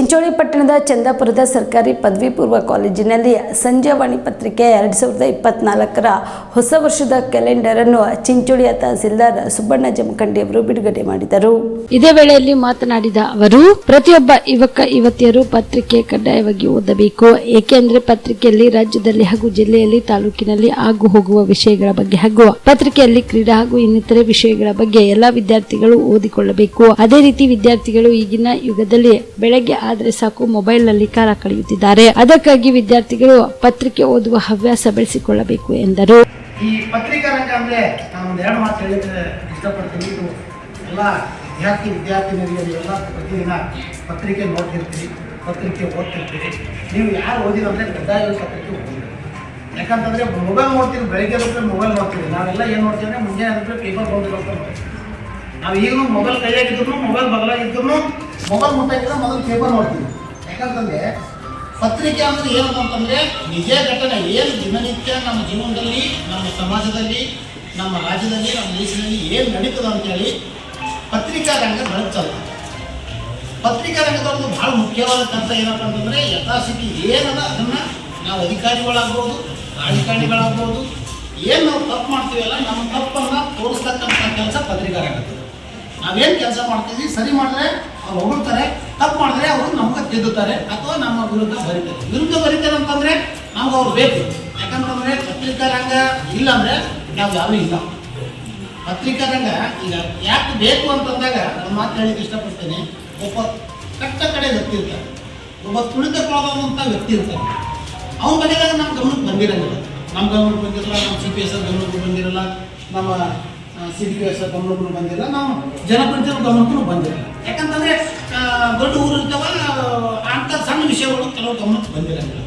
ಚಿಂಚೋಳಿ ಪಟ್ಟಣದ ಚಂದಾಪುರದ ಸರ್ಕಾರಿ ಪದವಿ ಪೂರ್ವ ಕಾಲೇಜಿನಲ್ಲಿ ಸಂಜೆವಾಣಿ ಪತ್ರಿಕೆ ಎರಡು ಸಾವಿರದ ಇಪ್ಪತ್ನಾಲ್ಕರ ಹೊಸ ವರ್ಷದ ಕ್ಯಾಲೆಂಡರ್ ಅನ್ನು ಚಿಂಚೋಳಿಯ ತಹಸೀಲ್ದಾರ್ ಸುಬ್ಬಣ್ಣ ಜಮಖಂಡಿ ಅವರು ಬಿಡುಗಡೆ ಮಾಡಿದರು. ಇದೇ ವೇಳೆಯಲ್ಲಿ ಮಾತನಾಡಿದ ಅವರು, ಪ್ರತಿಯೊಬ್ಬ ಯುವಕ, ಯುವತಿಯರು ಪತ್ರಿಕೆ ಕಡ್ಡಾಯವಾಗಿ ಓದಬೇಕು. ಏಕೆಂದರೆ ಪತ್ರಿಕೆಯಲ್ಲಿ ರಾಜ್ಯದಲ್ಲಿ ಹಾಗೂ ಜಿಲ್ಲೆಯಲ್ಲಿ ತಾಲೂಕಿನಲ್ಲಿ ಆಗು ಹೋಗುವ ವಿಷಯಗಳ ಬಗ್ಗೆ ಹಾಗೂ ಪತ್ರಿಕೆಯಲ್ಲಿ ಕ್ರೀಡಾ ಹಾಗೂ ಇನ್ನಿತರೆ ವಿಷಯಗಳ ಬಗ್ಗೆ ಎಲ್ಲಾ ವಿದ್ಯಾರ್ಥಿಗಳು ಓದಿಕೊಳ್ಳಬೇಕು. ಅದೇ ರೀತಿ ವಿದ್ಯಾರ್ಥಿಗಳು ಈಗಿನ ಯುಗದಲ್ಲಿ ಬೆಳಗ್ಗೆ ಆದ್ರೆ ಸಾಕು ಮೊಬೈಲ್ನಲ್ಲಿ ಕಾಲ ಕಳೆಯುತ್ತಿದ್ದಾರೆ. ಅದಕ್ಕಾಗಿ ವಿದ್ಯಾರ್ಥಿಗಳು ಪತ್ರಿಕೆ ಓದುವ ಹವ್ಯಾಸ ಬೆಳೆಸಿಕೊಳ್ಳಬೇಕು ಎಂದರು. ಈ ಪತ್ರಿಕಾ ರಂಗ ಅಂದರೆ ನಾನು ಒಂದು ಎರಡು ಮಾತು ಹೇಳಿದ್ರೆ ಇಷ್ಟಪಡ್ತೀನಿ. ಇದು ಎಲ್ಲ ವಿದ್ಯಾರ್ಥಿ ವಿದ್ಯಾರ್ಥಿನಿಯರಿಗೆ ಎಲ್ಲ ಪ್ರತಿದಿನ ಪತ್ರಿಕೆ ನೋಡ್ತಿರ್ತೀರಿ, ಪತ್ರಿಕೆ ಓದ್ತಿರ್ತೀರಿ. ನೀವು ಯಾರು ಓದಿರಂದ್ರೆ ಕಡ್ಡಾಯ ಪತ್ರಿಕೆ ಓದಿರಿ ಯಾಕಂತಂದರೆ ಮೊಬೈಲ್ ನೋಡ್ತೀವಿ ಬೆಳಿಗ್ಗೆ ಬಂದ್ರೆ ಮೊಬೈಲ್ ನೋಡ್ತೀವಿ ನಾವೆಲ್ಲ ಏನು ನೋಡ್ತೀವಿ ಅಂದರೆ ಮುಂಜಾನೆ ಅಂದ್ರೆ ಪೇಪರ್ ಬಂದಿರೋದು ನಾವು ಈಗಲೂ ಮೊಬೈಲ್ ಕೈಯಾಗಿದ್ರು ಮೊಬೈಲ್ ಬಗಲಾಗಿದ್ರು ಮೊಬೈಲ್ ಮುಟ್ಟಾಗಿದ್ರೆ ಮೊದಲು ಪೇಪರ್ ನೋಡ್ತೀವಿ ಯಾಕಂತಂದ್ರೆ ಪತ್ರಿಕೆ ಅಂದ್ರೆ ಏನು ಅಂತಂದ್ರೆ ನಿಜ ಘಟನೆ, ಏನು ದಿನನಿತ್ಯ ನಮ್ಮ ಜೀವನದಲ್ಲಿ, ನಮ್ಮ ಸಮಾಜದಲ್ಲಿ, ನಮ್ಮ ರಾಜ್ಯದಲ್ಲಿ, ನಮ್ಮ ದೇಶದಲ್ಲಿ ಏನು ನಡೀತದೆ ಅಂತೇಳಿ ಪತ್ರಿಕಾ ರಂಗ ನಡೆಸಲ್ಲ ಪತ್ರಿಕಾ ಒಂದು ಭಾಳ ಮುಖ್ಯವಾದ ಕೆಲಸ ಏನಪ್ಪ ಅಂತಂದ್ರೆ ಯಥಾಸ್ಥಿತಿ ಏನದ ಅದನ್ನು ನಾವು ಅಧಿಕಾರಿಗಳಾಗ್ಬೋದು, ರಾಜಕಾರಣಿಗಳಾಗ್ಬೋದು, ಏನು ನಾವು ತಪ್ಪು ಮಾಡ್ತೀವಲ್ಲ ನಮ್ಮ ತಪ್ಪನ್ನು ತೋರಿಸ್ತಕ್ಕಂಥ ಕೆಲಸ ಪತ್ರಿಕಾ ರಂಗದ ನಾವೇನು ಕೆಲಸ ಮಾಡ್ತೀವಿ? ಸರಿ ಮಾಡಿದ್ರೆ ಅವ್ರು ಹೊಗಳ್ತಾರೆ. ತಪ್ಪು ಮಾಡಿದ್ರೆ ಅವರು ನಮ್ಗೆ ತಿದ್ದುತ್ತಾರೆ ಅಥವಾ ನಮ್ಮ ವಿರುದ್ಧ ಬರೀತಾರೆ. ವಿರುದ್ಧ ಬರೀತಾರೆ ಅಂತಂದ್ರೆ ನಾವು ಅವ್ರು ಬೇಕು. ಯಾಕಂತಂದ್ರೆ ಪತ್ರಿಕಾ ರಂಗ ಇಲ್ಲ ಅಂದ್ರೆ ನಾವು ಯಾರು ಇಲ್ಲ. ಪತ್ರಿಕಾ ರಂಗ ಈಗ ಯಾಕೆ ಬೇಕು ಅಂತಂದಾಗ ನಾನು ಮಾತು ಹೇಳಿಕ್ಕೆ ಇಷ್ಟಪಡ್ತೇನೆ. ಒಬ್ಬ ಕಟ್ಟ ಕಡೆ ವ್ಯಕ್ತಿ ಇರ್ತಾರೆ ಒಬ್ಬ ತುಳಿತಕ್ಕೊಳಗಾದಂಥ ವ್ಯಕ್ತಿ ಇರ್ತಾರೆ ಅವನ ಬಗೆದಾಗ ನಮ್ಮ ಗಮನಕ್ಕೆ ಬಂದಿರಂಗಿಲ್ಲ. ನಮ್ಮ ಗಮನಕ್ಕೆ ಬಂದಿರಲ್ಲ ನಮ್ಮ ಸಿ ಪಿ ಎಸ್ ಗಮನಕ್ಕೆ ಬಂದಿರಲ್ಲ, ನಮ್ಮ ಸಿ ಡಿ ಪಿ ಎಸ್ ಗಮನಕ್ಕೂ ಬಂದಿಲ್ಲ ನಾವು ಜನಪ್ರತಿನಿಧಿಗಳ ಗಮನಕ್ಕೂ ಬಂದಿರಲ್ಲ. ಯಾಕಂತಂದರೆ ದೊಡ್ಡ ಊರು ಇರ್ತಾವ ಅಂತ ಸಣ್ಣ ವಿಷಯಗಳು ಕೆಲವು ಗಮನಕ್ಕೆ ಬಂದಿರಂಗಿಲ್ಲ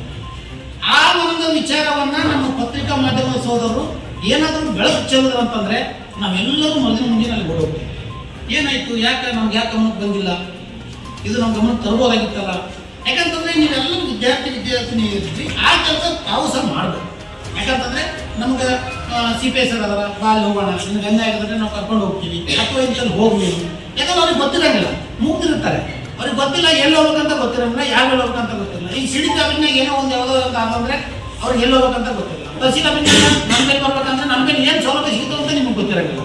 ಆ ಒಂದು ವಿಚಾರವನ್ನ ನಮ್ಮ ಪತ್ರಿಕಾ ಮಾಧ್ಯಮ ಸೋದರರು ಏನಾದರೂ ಬೆಳಕು ಚೆಲ್ಲಿದ್ರು ಅಂತಂದ್ರೆ, ನಾವೆಲ್ಲರೂ ಮೊದಲಿನ ಮುಂದಿನ ಅಲ್ಲಿ ಓಡೋಗ್ತೀವಿ ಏನಾಯ್ತು? ಯಾಕೆ? ನಮ್ಗೆ ಯಾಕೆ ಗಮನಕ್ಕೆ ಬಂದಿಲ್ಲ? ಇದು ನಮ್ಮ ಗಮನಕ್ಕೆ ತರಬಹುದಾಗಿತ್ತಲ್ಲ ಯಾಕಂತಂದ್ರೆ ನೀವೆಲ್ಲ ವಿದ್ಯಾರ್ಥಿ, ವಿದ್ಯಾರ್ಥಿನಿ ಇರ್ತೀವಿ ಆ ಕೆಲಸ ತಾವು ಸಹ ಮಾಡಬೇಕು. ಯಾಕಂತಂದ್ರೆ, ನಮ್ಗೆ ಸಿ ಪಿ ಎಸ್ ಅದರ. ಬಾಲ್ ಹೋಗೋಣ. ನಿಮ್ಗೆ ಆಗಿದ್ರೆ ನಾವು ಕರ್ಕೊಂಡು ಹೋಗ್ತೀವಿ. ಅಥವಾ ಇಂಥಲ್ಲಿ ಹೋಗ್ಬೇಕು. ಯಾಕಂದ್ರೆ ಅವ್ರಿಗೆ ಗೊತ್ತಿರಂಗಿಲ್ಲ. ಮುಗ್ದಿರ್ತಾರೆ ಅವ್ರಿಗೆ ಗೊತ್ತಿಲ್ಲ ಎಲ್ಲಿ ಹೋಗ್ಬೇಕಂತ ಗೊತ್ತಿರಂಗಿಲ್ಲ ಯಾವ ಹೋಗ್ಬೇಕಂತ ಗೊತ್ತಿಲ್ಲ ಈ ಸಿಡಿ ಕಾಬಿನ್ಯಾಗ ಏನೋ ಒಂದು ಯಾವುದೋ ಅಂತ ಅಂತಂದ್ರೆ ಅವ್ರಿಗೆ ಎಲ್ಲಿ ಹೋಗ್ಬೇಕಂತ ಗೊತ್ತಿಲ್ಲ. ತಹಸೀಲ್ ಅಭಿನಯ ನಮ್ಮ ಕೈ ಬರ್ಬೇಕಂದ್ರೆ ನಮ್ಮ ಕೈ ಏನು ಸೌಲಭ್ಯ ಸಿಗುತ್ತೋ ಅಂತ ನಿಮ್ಗೆ ಗೊತ್ತಿರಂಗಿಲ್ಲ.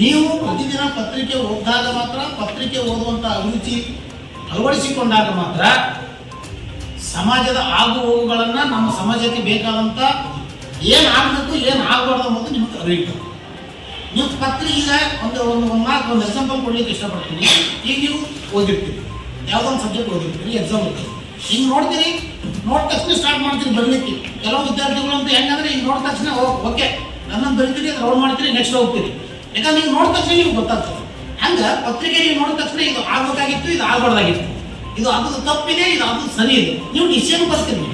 ನೀವು ಪ್ರತಿದಿನ ಪತ್ರಿಕೆ ಓದಿದಾಗ ಮಾತ್ರ, ಪತ್ರಿಕೆ ಓದುವಂಥ ಅಭಿರುಚಿ ಅಳವಡಿಸಿಕೊಂಡಾಗ ಮಾತ್ರ ಸಮಾಜದ ಆಗು ಹೋಗುಗಳನ್ನು ನಮ್ಮ ಸಮಾಜಕ್ಕೆ ಬೇಕಾದಂಥ ಏನು ಆಗಬೇಕು, ಏನು ಆಗಬಾರ್ದು ಅನ್ನೋದು ನಿಮಗೆ ಅರಿವು ನೀವು ಈಗ ಒಂದು ಒಂದು ಒಂದು ಮಾರ್ಕ್ ಒಂದು ಎಕ್ಸಾಂಪಲ್ ಕೊಡ್ಲಿಕ್ಕೆ ಇಷ್ಟಪಡ್ತೀನಿ. ಈಗ ನೀವು ಓದಿರ್ತೀರಿ. ಯಾವುದೋ ಒಂದು ಸಬ್ಜೆಕ್ಟ್ ಓದಿರ್ತೀರಿ ಎಕ್ಸಾಮ್ ಓದ್ತೀರಿ. ಈಗ ನೋಡ್ತೀರಿ ನೋಡಿದ ತಕ್ಷಣ ಸ್ಟಾರ್ಟ್ ಮಾಡ್ತೀರಿ ಬರಲಿಕ್ಕೆ. ಕೆಲವು ವಿದ್ಯಾರ್ಥಿಗಳು ಅಂತ ಹೆಂಗಂದ್ರೆ ಈಗ ನೋಡಿದ ತಕ್ಷಣ ಓಕೆ ನನ್ನನ್ನು ಬರಿತೀರಿ ಅದು ರೌಂಡ್ ಮಾಡ್ತೀರಿ ನೆಕ್ಸ್ಟ್ ಹೋಗ್ತೀರಿ. ಯಾಕಂದ್ರೆ ನೀವು ನೋಡಿದ ತಕ್ಷಣ ನಿಮ್ಗೆ ಗೊತ್ತಾಗ್ತದೆ. ಹಂಗೆ ಪತ್ರಿಕೆ ನೀವು ನೋಡಿದ ತಕ್ಷಣ ಇದು ಆಗ್ಬೇಕಾಗಿತ್ತು, ಇದು ಆಗ್ಬಾರ್ದಾಗಿತ್ತು. ಇದು ಅದು ತಪ್ಪಿದೆ, ಇದು ಅದು ಸರಿ ಇದೆ. ನೀವು ಡಿಸಿಷನ್ ಬರ್ತೀರಿ.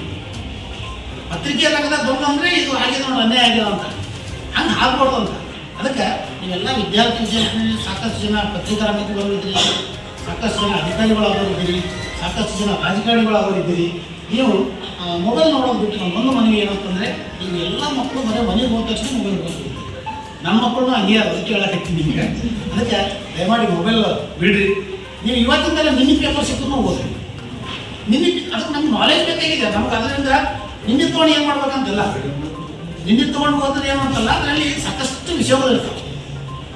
ಪತ್ರಿಕೆ ರಂಗದಾಗ ದೊಡ್ಡ ಅಂದ್ರೆ ಇದು ಆಗಿದೆ ನೋಡಿ, ಅನ್ಯಾಯ ಆಗಿದೆ ಅಂತ. ಹಂಗೆ ಆಗ್ಬಾರ್ದು ಅಂತ. ಅದಕ್ಕೆ ನೀವೆಲ್ಲ ವಿದ್ಯಾರ್ಥಿ ವಿದ್ಯಾರ್ಥಿ ಸಾಕಷ್ಟು ಜನ ಪತ್ರಿಕಾ ಮಿತ್ರಗಳು ಬಂದಿದ್ದೀರಿ ಸಾಕಷ್ಟು ಜನ ಅಧಿಕಾರಿಗಳಾದವರಿದ್ದೀರಿ ಸಾಕಷ್ಟು ಜನ ರಾಜಕಾರಣಿಗಳಾದವರಿದ್ದೀರಿ ನೀವು ಮೊಬೈಲ್ ನೋಡೋದು ಬಿಟ್ಟು ನಮ್ಮ ಒಂದು ಮನವಿ ಏನಂತಂದರೆ ಈಗ ಎಲ್ಲ ಮಕ್ಕಳು ಮನೆ ಮನೆಗೆ ಹೋದ ತಕ್ಷಣ ಮೊಬೈಲ್ ಬರ್ತೀವಿ ನಮ್ಮ ಮಕ್ಕಳನ್ನ ಹಂಗೆ ಅದಕ್ಕೆ ಹೇಳಕತ್ತೀನಿ ನಿಮಗೆ. ಅದಕ್ಕೆ ದಯಮಾಡಿ ಮೊಬೈಲ್ ಬಿಡ್ರಿ. ನೀವು ಇವತ್ತಿಂದಲೇ ನಿನ್ನೆ ಪೇಪರ್ ಸಿಕ್ಕೂ ಓದ್ರಿ ನಿನ್ನೆ ಅದಕ್ಕೆ ನಮ್ಗೆ ನಾಲೆಜ್ ಬೇಕಾಗಿದೆ. ನಮ್ಗೆ ಅದರಿಂದ ನಿನ್ನೆ ತೊಗೊಂಡು ಏನು ಮಾಡ್ಬೇಕಂತಿಲ್ಲ. ನಿನ್ನೆ ತೊಗೊಂಡು ಹೋದ್ರೆ ಏನು ಅಂತಲ್ಲ, ಅದರಲ್ಲಿ ಸಾಕಷ್ಟು ವಿಷಯಗಳು ಇರ್ತವೆ.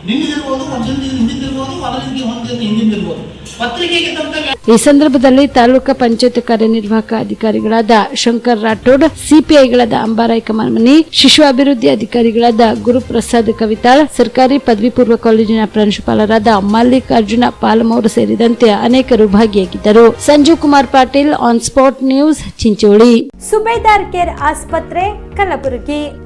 ಹಿಂದಿರ್ಬೋದು ಪತ್ರಿಕೆಗೆ ಈ ಸಂದರ್ಭದಲ್ಲಿ ತಾಲೂಕಾ ಪಂಚಾಯತ್ ಕಾರ್ಯನಿರ್ವಾಹಕ ಅಧಿಕಾರಿಗಳಾದ ಶಂಕರ್ ರಾಠೋಡ್ ಸಿಪಿಐಗಳಾದ ಅಂಬಾರಾಯ್ ಕಮಾನ್ಮನಿ ಶಿಶು ಅಭಿವೃದ್ಧಿ ಅಧಿಕಾರಿಗಳಾದ ಗುರುಪ್ರಸಾದ್ ಕವಿತಾಳ್ ಸರ್ಕಾರಿ ಪದವಿ ಪೂರ್ವ ಕಾಲೇಜಿನ ಪ್ರಾಂಶುಪಾಲರಾದ ಮಲ್ಲಿಕಾರ್ಜುನ ಪಾಲಮೌರ್ ಸೇರಿದಂತೆ ಅನೇಕರು ಭಾಗಿಯಾಗಿದ್ದರು. Sanjeev Kumar Patil on spot news Chincholi. Subedar care ಆಸ್ಪತ್ರೆ ಕಲಬುರಗಿ.